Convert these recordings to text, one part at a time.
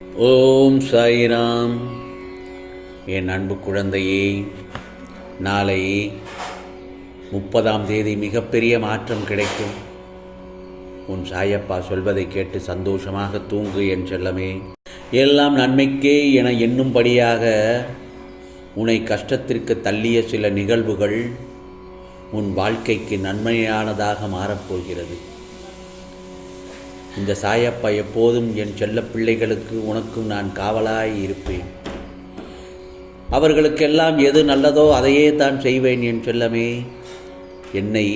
ஓம் சாய்ராம். என் அன்பு குழந்தையே நாளை முப்பதாம் தேதி மிகப்பெரிய மாற்றம் கிடைக்கும். உன் சாயப்பா சொல்வதை கேட்டு சந்தோஷமாக தூங்கு என் செல்லமே. எல்லாம் நன்மைக்கே என எண்ணும்படியாக உன்னை கஷ்டத்திற்கு தள்ளிய சில நிகழ்வுகள் உன் வாழ்க்கைக்கு நன்மையானதாக மாறப்போகிறது. இந்த சாயப்பா எப்போதும் என் செல்ல பிள்ளைகளுக்கு உனக்கும் நான் காவலாய் இருப்பேன். அவர்களுக்கெல்லாம் எது நல்லதோ அதையே தான் செய்வேன் என் செல்லமே. என்னை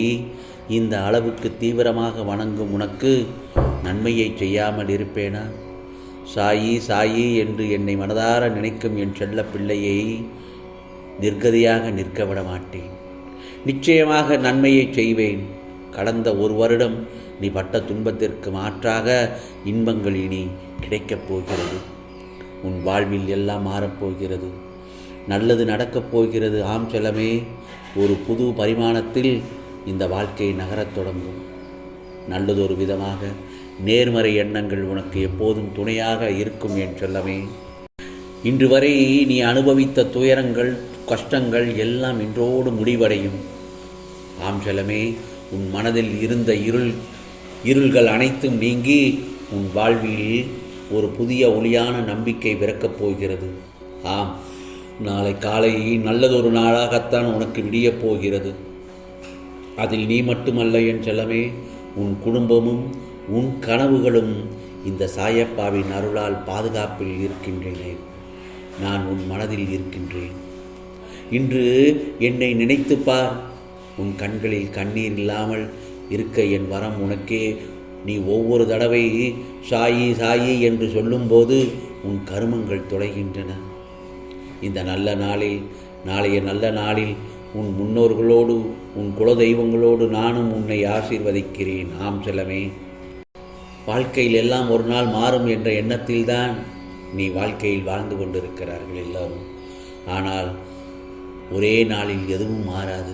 இந்த அளவுக்கு தீவிரமாக வணங்கும் உனக்கு நன்மையை செய்யாமல் இருப்பேனா? சாயி சாயி என்று என்னை மனதார நினைக்கும் என் செல்ல பிள்ளையை நிர்கதியாக நிற்க விட மாட்டேன். நிச்சயமாக நன்மையை செய்வேன். கடந்த ஒரு வருடம் நீ பட்ட துன்பத்திற்கு மாற்றாக இன்பங்கள் இனி கிடைக்கப் போகிறது. உன் வாழ்வில் எல்லாம் மாறப்போகிறது நல்லது நடக்கப் போகிறது. ஆம் செல்லமே ஒரு புது பரிமாணத்தில் இந்த வாழ்க்கை நகரத் தொடங்கும். நல்லதொரு விதமாக நேர்மறை எண்ணங்கள் உனக்கு எப்போதும் துணையாக இருக்கும் என் செல்லமே. இன்று வரை நீ அனுபவித்த துயரங்கள் கஷ்டங்கள் எல்லாம் இன்றோடு முடிவடையும். ஆம் செல்லமே உன் மனதில் இருந்த இருள் இருள்கள் அனைத்தும் நீங்கி உன் வாழ்வில் ஒரு புதிய ஒளியான நம்பிக்கை பிறக்கப் போகிறது. ஆம் நாளை காலை நல்லதொரு நாளாகத்தான் உனக்கு விடியப் போகிறது. அதில் நீ மட்டுமல்ல என் செல்லமே உன் குடும்பமும் உன் கனவுகளும் இந்த சாயப்பாவின் அருளால் பாதுகாப்பில் இருக்கின்றேனே. நான் உன் மனதில் இருக்கின்றேன். இன்று என்னை நினைத்துப்பார் உன் கண்களில் கண்ணீர் இல்லாமல் இருக்க என் வரம் உனக்கே. நீ ஒவ்வொரு தடவை சாயி சாயி என்று சொல்லும்போது உன் கருமங்கள் தொலைகின்றன. இந்த நல்ல நாளில் நாளைய நல்ல நாளில் உன் முன்னோர்களோடு உன் குலதெய்வங்களோடு நானும் உன்னை ஆசீர்வதிக்கிறேன். ஆம் செல்லமே. வாழ்க்கையில் எல்லாம் ஒரு நாள் மாறும் என்ற எண்ணத்தில்தான் நீ வாழ்க்கையில் வாழ்ந்து கொண்டிருக்கிறார்கள் எல்லாரும். ஆனால் ஒரே நாளில் எதுவும் மாறாது.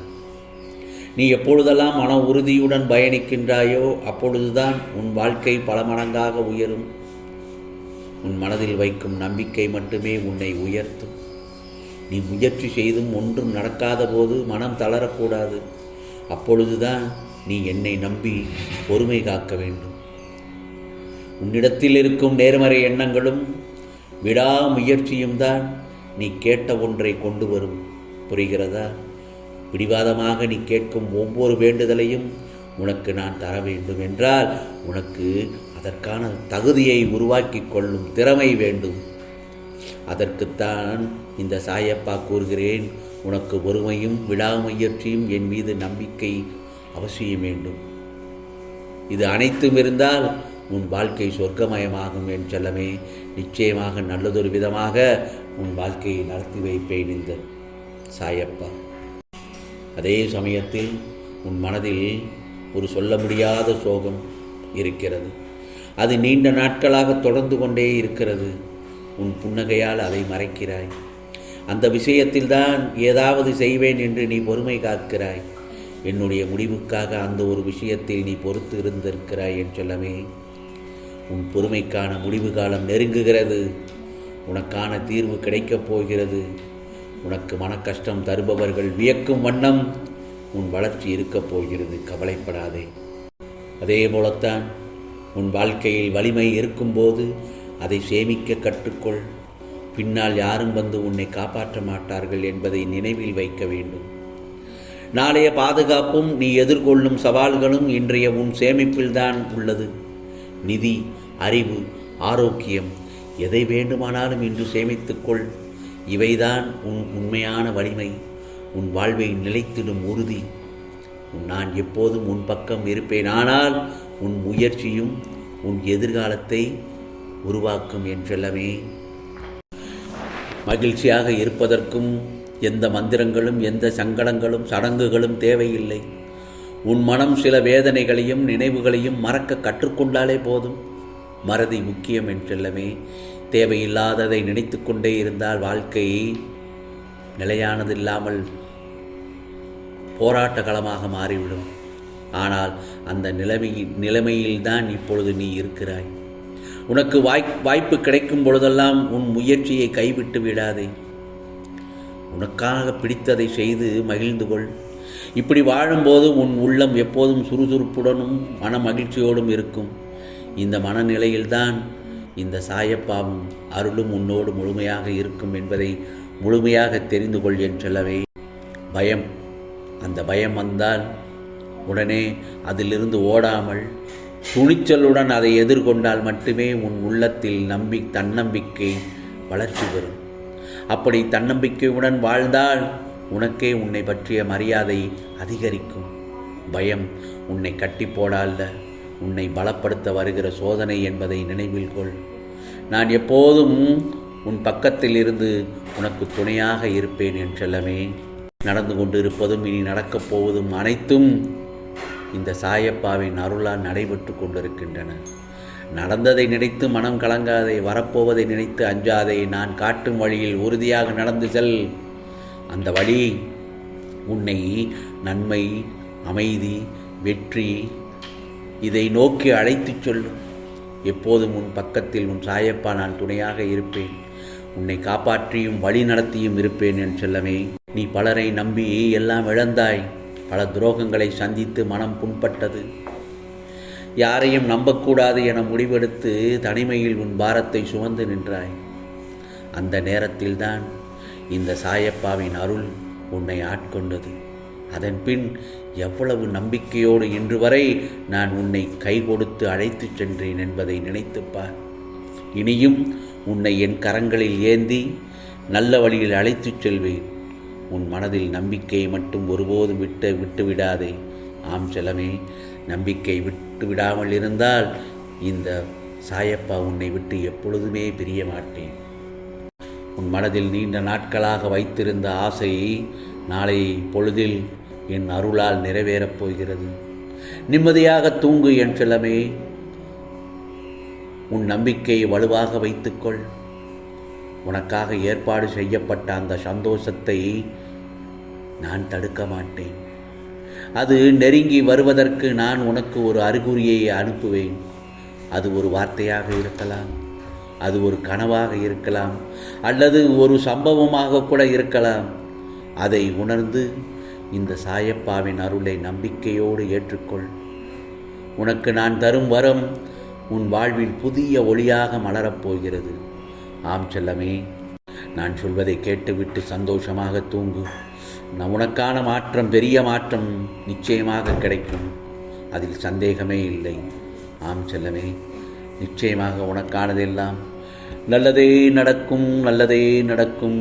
நீ எப்பொழுதெல்லாம் மன உறுதியுடன் பயணிக்கின்றாயோ அப்பொழுதுதான் உன் வாழ்க்கை பல மடங்காக உயரும். உன் மனதில் வைக்கும் நம்பிக்கை மட்டுமே உன்னை உயர்த்தும். நீ முயற்சி செய்தும் ஒன்றும் நடக்காத போது மனம் தளரக்கூடாது. அப்பொழுதுதான் நீ என்னை நம்பி பொறுமை காக்க வேண்டும். உன்னிடத்தில் இருக்கும் நேர்மறை எண்ணங்களும் விடாமுயற்சியும் தான் நீ கேட்ட ஒன்றை கொண்டு வரும். புரிகிறதா? பிடிவாதமாக நீ கேட்கும் ஒவ்வொரு வேண்டுதலையும் உனக்கு நான் தர வேண்டும் என்றால் உனக்கு அதற்கான தகுதியை உருவாக்கி கொள்ளும் திறமை வேண்டும். அதற்குத்தான் இந்த சாயப்பா கூறுகிறேன். உனக்கு ஒருமையும் விடாமுயற்சியும் என் மீது நம்பிக்கை அவசியம் வேண்டும். இது அனைத்தும் இருந்தால் உன் வாழ்க்கை சொர்க்கமயமாகும் என் செல்லமே. நிச்சயமாக நல்லதொரு விதமாக உன் வாழ்க்கையை நடத்தி வைப்பேன் இந்த சாயப்பா. அதே சமயத்தில் உன் மனதில் ஒரு சொல்ல முடியாத சோகம் இருக்கிறது. அது நீண்ட நாட்களாக தொடர்ந்து கொண்டே இருக்கிறது. உன் புன்னகையால் அதை மறைக்கிறாய். அந்த விஷயத்தில் தான் ஏதாவது செய்வேன் என்று நீ பொறுமை காக்கிறாய். என்னுடைய முடிவுக்காக அந்த ஒரு விஷயத்தில் நீ பொறுத்து இருந்திருக்கிறாய் என் சொல்லவே உன் பொறுமைக்கான முடிவு காலம் நெருங்குகிறது. உனக்கான தீர்வு கிடைக்கப் போகிறது. உனக்கு மனக்கஷ்டம் தருபவர்கள் வியக்கும் வண்ணம் உன் வளர்ச்சி இருக்கப் போகிறது கவலைப்படாதே. அதே போலத்தான் உன் வாழ்க்கையில் வலிமை இருக்கும்போது அதை சேமிக்க கற்றுக்கொள். பின்னால் யாரும் வந்து உன்னை காப்பாற்ற மாட்டார்கள் என்பதை நினைவில் வைக்க வேண்டும். நாளைய பாதுகாப்பும் நீ எதிர்கொள்ளும் சவால்களும் இன்றைய உன் சேமிப்பில்தான் உள்ளது. நிதி அறிவு ஆரோக்கியம் எதை வேண்டுமானாலும் இன்று சேமித்துக்கொள் இவைதான் உன் உண்மையான வலிமை. உன் வாழ்வை நிலைத்திடும் உறுதி. நான் எப்போதும் உன் பக்கம் இருப்பேன். ஆனால் உன் முயற்சியும் உன் எதிர்காலத்தை உருவாக்கும் என்றெல்லாமே. மகிழ்ச்சியாக இருப்பதற்கும் எந்த மந்திரங்களும் எந்த சங்கடங்களும் சடங்குகளும் தேவையில்லை. உன் மனம் சில வேதனைகளையும் நினைவுகளையும் மறக்க கற்றுக்கொண்டாலே போதும். மறதி முக்கியம் என்றெல்லாமே. தேவையில்லாததை நினைத்து கொண்டே இருந்தால் வாழ்க்கை நிலையானது இல்லாமல் போராட்ட களமாக மாறிவிடும். ஆனால் அந்த நிலைமையில் நிலைமையில்தான் இப்பொழுது நீ இருக்கிறாய். உனக்கு வாய் வாய்ப்பு கிடைக்கும் பொழுதெல்லாம் உன் முயற்சியை கைவிட்டு விடாதே. உனக்காக பிடித்ததை செய்து மகிழ்ந்து கொள். இப்படி வாழும்போது உன் உள்ளம் எப்போதும் சுறுசுறுப்புடனும் மன மகிழ்ச்சியோடும் இருக்கும். இந்த மனநிலையில்தான் இந்த சாயப்பாவும் அருளும் உன்னோடு முழுமையாக இருக்கும் என்பதை முழுமையாக தெரிந்து கொள் என் பயம். அந்த பயம் வந்தால் உடனே அதிலிருந்து ஓடாமல் துணிச்சலுடன் அதை எதிர்கொண்டால் மட்டுமே உன் உள்ளத்தில் நம்பி தன்னம்பிக்கை வளர்ச்சி பெறும். அப்படி தன்னம்பிக்கையுடன் வாழ்ந்தால் உனக்கே உன்னை பற்றிய மரியாதை அதிகரிக்கும். பயம் உன்னை கட்டி போடால்ல உன்னை பலப்படுத்த வருகிற சோதனை என்பதை நினைவில் கொள். நான் எப்போதும் உன் பக்கத்தில் இருந்து உனக்கு துணையாக இருப்பேன் என் செல்லமே. நடந்து கொண்டிருப்பதும் இனி நடக்கப் போவதும் அனைத்தும் இந்த சாயப்பாவின் அருளால் நடைபெற்று கொண்டிருக்கின்றன. நடந்ததை நினைத்து மனம் கலங்காதே வரப்போவதை நினைத்து அஞ்சாதே. நான் காட்டும் வழியில் உறுதியாக நடந்து செல். அந்த வழி உன்னை நன்மை அமைதி வெற்றி இதை நோக்கி அழைத்துச் சொல்லும் எப்போதும் உன் பக்கத்தில் உன் சாயப்பா நான் துணையாக இருப்பேன். உன்னை காப்பாற்றியும் வழி நடத்தியும் இருப்பேன் என் செல்லமே. நீ பலரை நம்பி எல்லாம் இழந்தாய். பல துரோகங்களை சந்தித்து மனம் புண்பட்டது. யாரையும் நம்பக்கூடாது என முடிவெடுத்து தனிமையில் உன் பாரத்தை சுமந்து நின்றாய். அந்த நேரத்தில்தான் இந்த சாயப்பாவின் அருள் உன்னை ஆட்கொண்டது. அதன் பின் எவ்வளவு நம்பிக்கையோடு இன்று வரை நான் உன்னை கை கொடுத்து அழைத்துச் சென்றேன் என்பதை நினைத்துப்பார் இனியும் உன்னை என் கரங்களில் ஏந்தி நல்ல வழியில் அழைத்துச் செல்வேன். உன் மனதில் நம்பிக்கையை மட்டும் ஒருபோதும் விட்டு விட்டு விடாதே ஆம் செலமே நம்பிக்கை விட்டு விடாமல் இருந்தால் இந்த சாயப்பா உன்னை விட்டு எப்பொழுதுமே பிரிய மாட்டேன். உன் மனதில் நீண்ட நாட்களாக வைத்திருந்த ஆசையை நாளை பொழுதில் என் அருளால் நிறைவேறப் போகிறது. நிம்மதியாக தூங்கு என் செல்லமே. உன் நம்பிக்கையை வலுவாக வைத்துக்கொள். உனக்காக ஏற்பாடு செய்யப்பட்ட அந்த சந்தோஷத்தை நான் தடுக்க மாட்டேன். அது நெருங்கி வருவதற்கு நான் உனக்கு ஒரு அறிகுறியை அனுப்புவேன். அது ஒரு வார்த்தையாக இருக்கலாம் அது ஒரு கனவாக இருக்கலாம் அல்லது ஒரு சம்பவமாக கூட இருக்கலாம். அதை உணர்ந்து இந்த சாயப்பாவின் அருளை நம்பிக்கையோடு ஏற்றுக்கொள். உனக்கு நான் தரும் வரம் உன் வாழ்வில் புதிய ஒளியாக மலரப்போகிறது ஆம் செல்லமே நான் சொல்வதை கேட்டுவிட்டு சந்தோஷமாக தூங்கு. நம் உனக்கான மாற்றம் பெரிய மாற்றம் நிச்சயமாக கிடைக்கும். அதில் சந்தேகமே இல்லை. ஆம் செல்லமே நிச்சயமாக உனக்கானதெல்லாம் நல்லதே நடக்கும் நல்லதே நடக்கும்.